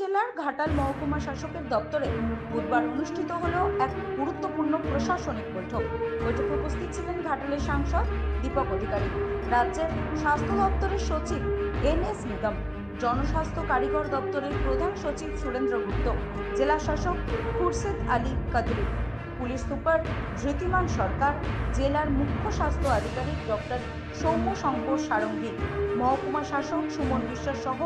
জেলার ঘাটাল মহকুমা শাসকের দপ্তরে বুধবার অনুষ্ঠিত হল এক গুরুত্বপূর্ণ প্রশাসনিক বৈঠক। বৈঠকে উপস্থিত ছিলেন ঘাটালের সাংসদ দীপক অধিকারী, রাজ্যের স্বাস্থ্য দপ্তরের সচিব এন এস নিগম, জনস্বাস্থ্য কারিগর দপ্তরের প্রধান সচিব সুরেন্দ্র গুপ্ত, জেলা শাসক খুরশেদ আলী কাদরি। পুলিশ সুপার ধৃতিমান সরকার, জেলার মুখ্য স্বাস্থ্য আধিকারিক ডক্টর সৌম্য শঙ্কর সারঙ্গী, মহকুমা শাসক সুমন বিশ্বাস সহ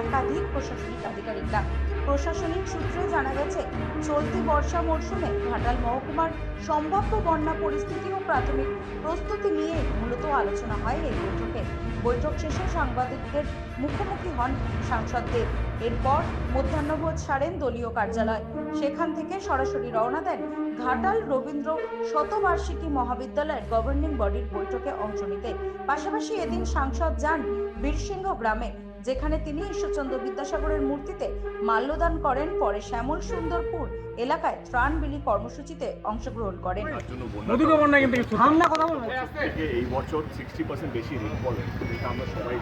একাধিক প্রশাসনিক আধিকারিকরা। প্রশাসনিক সূত্রে জানা গেছে, চলতি বর্ষা মরশুমে ঘাটাল মহকুমার সম্ভাব্য বন্যা পরিস্থিতি ও প্রাথমিক প্রস্তুতি নিয়ে মূলত আলোচনা হয় এই বৈঠকে। বৈঠক শেষে সাংবাদিকদের মুখোমুখি হন সাংসদদের। এরপর মধ্যাহ্নভোজ সারেন দলীয় কার্যালয়। সেখান থেকে সরাসরি রওনা দেন ঘাটাল রবীন্দ্র শতবার্ষিকী মহাবিদ্যালয়ের গভর্নিং বডির বৈঠকে অংশ নিতে। পাশাপাশি এদিন সাংসদ যান বীরসিংহ গ্রামে। যেখানে তিনি ঈশ্বরচন্দ্র বিদ্যাসাগরের মূর্তিতে মাল্যদান করেন পরে শ্যামল সুন্দরপুর এলাকায় ত্রাণ বিলি কর্মসূচিতে অংশগ্রহণ করেন। এই বছর সিক্সটি পার্সেন্ট বেশি রেনফল এটা আমরা সবাই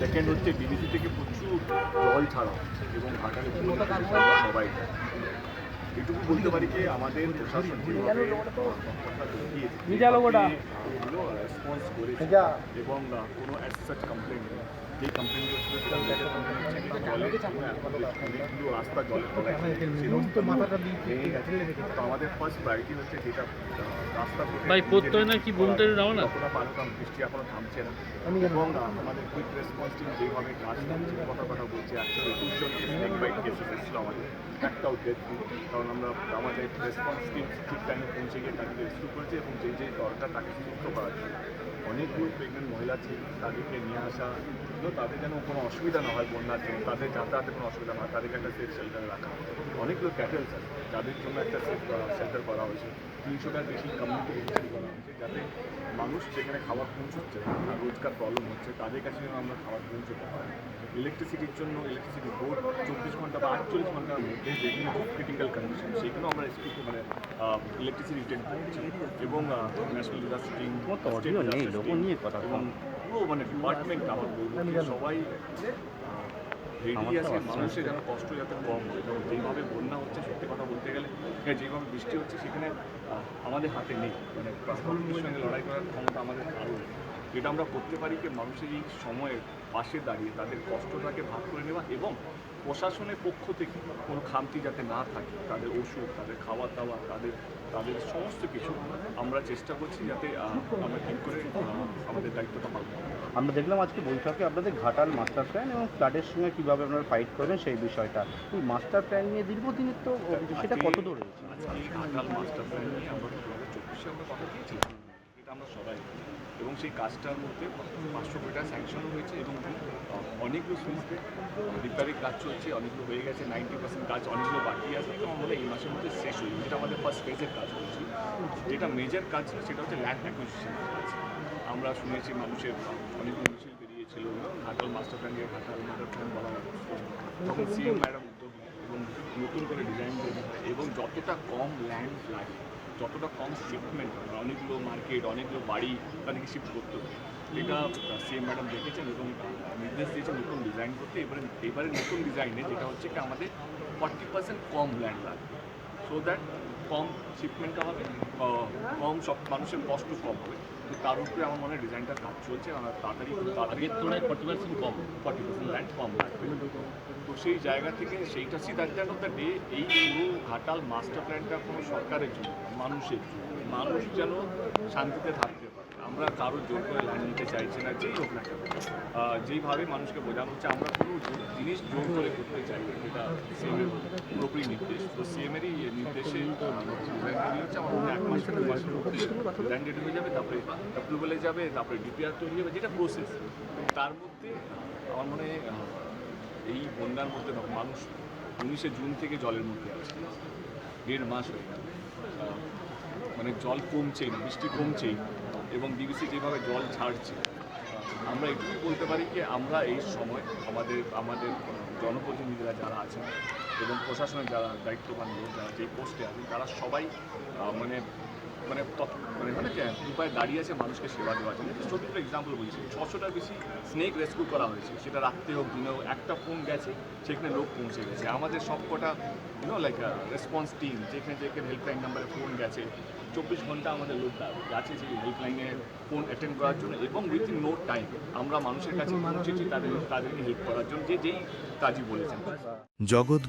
সেকেন্ড হচ্ছে ডিবিসি থেকে প্রচুর জল ছাড়া এবং ঘাটালে সবাই। এটুকু বলতে পারি যে আমাদের প্রশাসন যেভাবে রেসপন্স করেছে এবং কোনো কমপ্লেন যে কমপ্লেনগুলো রাস্তা গেছে তো আমাদের ফার্স্ট প্রায়োরিটি হচ্ছে যেটা ভাই, প্রত্যয় নাকি বুমটারে যাও না? যতটা পারতাম বৃষ্টি এখনও থামছে না। এবং আমাদের কুইক রেসপন্স টিম যেভাবে কাজ করছে কথা কথা বলছে একশো একুশ জন স্নেক বাইট কেসেস এসেছিল আমাদের। একটাও ডেথ কারণ আমরা আমাদের রেসপন্স টিম ঠিক টাইমে পৌঁছে গিয়ে তাকে রেস্কিউ করেছে এবং যে যে দরকার তাকে সুস্থ করার জন্য। অনেকগুলো প্রেগনেন্ট মহিলা ছিল তাদেরকে নিয়ে আসা তো তাদের যেন কোনো অসুবিধা না হয় বন্যার জন্য তাদের যাতায়াতে কোনো অসুবিধা না হয় তাদেরকে একটা সেফ শেল্টারে রাখা। অনেকগুলো ক্যাটেলস আছে যাদের জন্য একটা সেফ শেল্টার করা হয়েছে। তিনশোটার বেশি কমিউনিটি করা হয়েছে যাতে মানুষ যেখানে খাবার পৌঁছচ্ছে রোজকার প্রবলেম হচ্ছে তাদের কাছে আমরা খাবার পৌঁছতে পারি। ইলেকট্রিসিটির জন্য ইলেকট্রিসিটি বোর্ড চব্বিশ ঘণ্টা বা আটচল্লিশ ঘণ্টার মধ্যে যেগুলো খুব ক্রিটিক্যাল কন্ডিশন সেইগুলো আমরা রেস্কিউ মানে ইলেকট্রিসিটি রিটেন করছি। এবং ন্যাশনাল ডিজাস্টার টিম এবং পুরো মানে ডিপার্টমেন্ট আমার সবাই মানুষের যেন কষ্ট যাতে কম হয়। এবং যেইভাবে বন্যা হচ্ছে সত্যি কথা বলতে গেলে যেইভাবে যেভাবে বৃষ্টি হচ্ছে সেখানে আমাদের হাতে নেই। মানে সঙ্গে লড়াই করার ক্ষমতা আমাদের আরও যেটা আমরা করতে পারি কি মানুষের এই সময়ের পাশে দাঁড়িয়ে তাদের কষ্টটাকে ভাগ করে নেওয়া এবং প্রশাসনের পক্ষ থেকে কোনো খামতি যাতে না থাকে তাদের ওষুধ তাদের খাওয়া দাওয়া তাদের তাদের সমস্ত কিছু আমরা চেষ্টা করছি যাতে আমরা ঠিক করে আমাদের দায়িত্বটা পালন আমরা দেখলাম আজকে বৈঠকে আপনাদের ঘাটাল মাস্টার প্ল্যান এবং ফ্লাডের সঙ্গে কীভাবে আপনারা ফাইট করবেন সেই বিষয়টা। এই মাস্টার প্ল্যান নিয়ে দীর্ঘদিনের তো সেটা কত দূর রয়েছে ঘাটাল মাস্টার প্ল্যান নিয়ে আমরা দু হাজার চব্বিশে আমরা কথা এটা আমরা সবাই। এবং সেই কাজটার মধ্যে পাঁচশো কোটি টাকা স্যাংশনও হয়েছে এবং অনেকগুলো সুইচে রিপেয়ারিং কাজ চলছে, অনেকগুলো হয়ে গেছে নাইনটি পার্সেন্ট কাজ অনেকগুলো বাকি আছে। তো আমরা এই মাসের মধ্যে শেষ হয়ে যেটা আমাদের ফার্স্ট ফেজের কাজ করছি যেটা মেজর কাজ ছিল সেটা হচ্ছে ল্যান্ড অ্যাকুইজিশন কাজ। আমরা শুনেছি মানুষের, অনেকগুলো মিছিল বেরিয়েছিল, ঘাটাল মাস্টার প্ল্যান দিয়ে ঘাটাল মাস্টার প্ল্যান বলা হয়। তখন সিএম ম্যাডাম উদ্যোগ এবং নতুন করে ডিজাইন তৈরি হয় এবং যতটা কম ল্যান্ড লাগে যতটা কম শিপমেন্ট হয় অনেকগুলো মার্কেট অনেকগুলো বাড়ি তাদেরকে শিফট করতে হবে এটা সিএম ম্যাডাম দেখেছেন এবং নির্দেশ দিয়েছেন নতুন ডিজাইন করতে। এবারে এবারে নতুন ডিজাইনে যেটা হচ্ছে কি আমাদের ফর্টি পার্সেন্ট কম ল্যান্ড লাগবে। সো দ্যাট কম শিপমেন্টটা হবে কম সব মানুষের কষ্ট কম হবে। তো তার উপরে আমার মনে হয় ডিজাইনটার কাজ চলছে আর তাড়াতাড়ি আগের তুলনায় ফর্টি পার্সেন্ট কম। ফর্টি পার্সেন্ট ল্যান্ড কম লাগবে। তো সেই জায়গা থেকে সেইটা see that of the day এই পুরো ঘাটাল মাস্টার প্ল্যানটা কোনো সরকারের জন্য মানুষের জন্য। মানুষ যেন শান্তিতে থাকতে পারে। আমরা কারোর জোর করে ল্যান্ড নিতে চাইছি না যেই হোক না কেন। যেইভাবে মানুষকে বোঝানো হচ্ছে আমরা কোনো জিনিস জোর করে করতে চাই যেটা সিএমের পুরোপুরি নির্দেশ। তো সিএমেরই নির্দেশে এক মাসের মধ্যে হয়ে যাবে, তারপরে অ্যাপ্রুভালে যাবে, তারপরে ডিপিআর তৈরি হবে, যেটা প্রসেস তার মধ্যে আমার মনে এই বন্যার মধ্যে মানুষ উনিশে জুন থেকে জলের মধ্যে আছে। দেড় মাস হয়ে মানে জল কমছেই না, বৃষ্টি কমছেই। এবং ডিবিসি যেভাবে জল ছাড়ছে, আমরা এটুকুই বলতে পারি কি, আমরা এই সময় আমাদের আমাদের জনপ্রতিনিধিরা যারা আছেন এবং প্রশাসনের যারা দায়িত্ববান লোক, যারা যে পোস্টে আছেন, তারা সবাই মানে মানে মানে মানে উপায় দাঁড়িয়ে আছে মানুষকে সেবা দেওয়ার জন্য। ছোট ছোট এক্সাম্পল বলছি। ছশোটার বেশি স্নেক রেস্কিউ করা হয়েছে। সেটা রাত্রে হোক, দিনে হোক, একটা ফোন গেছে, সেখানে লোক পৌঁছে গেছে। আমাদের সব কটা ইউনো লাইক রেসপন্স টিম যেখানে যেখানে হেল্পলাইন নাম্বারে ফোন গেছে চব্বিশ ঘণ্টা আমাদের লোক আছে সেই হেল্পলাইনে ফোন অ্যাটেন্ড করার জন্য এবং উইথ ইন নো টাইম আমরা মানুষের কাছে পৌঁছেছি তাদের তাদেরকে হেল্প করার জন্য যে যেই কাজই বলেছেন। জগৎ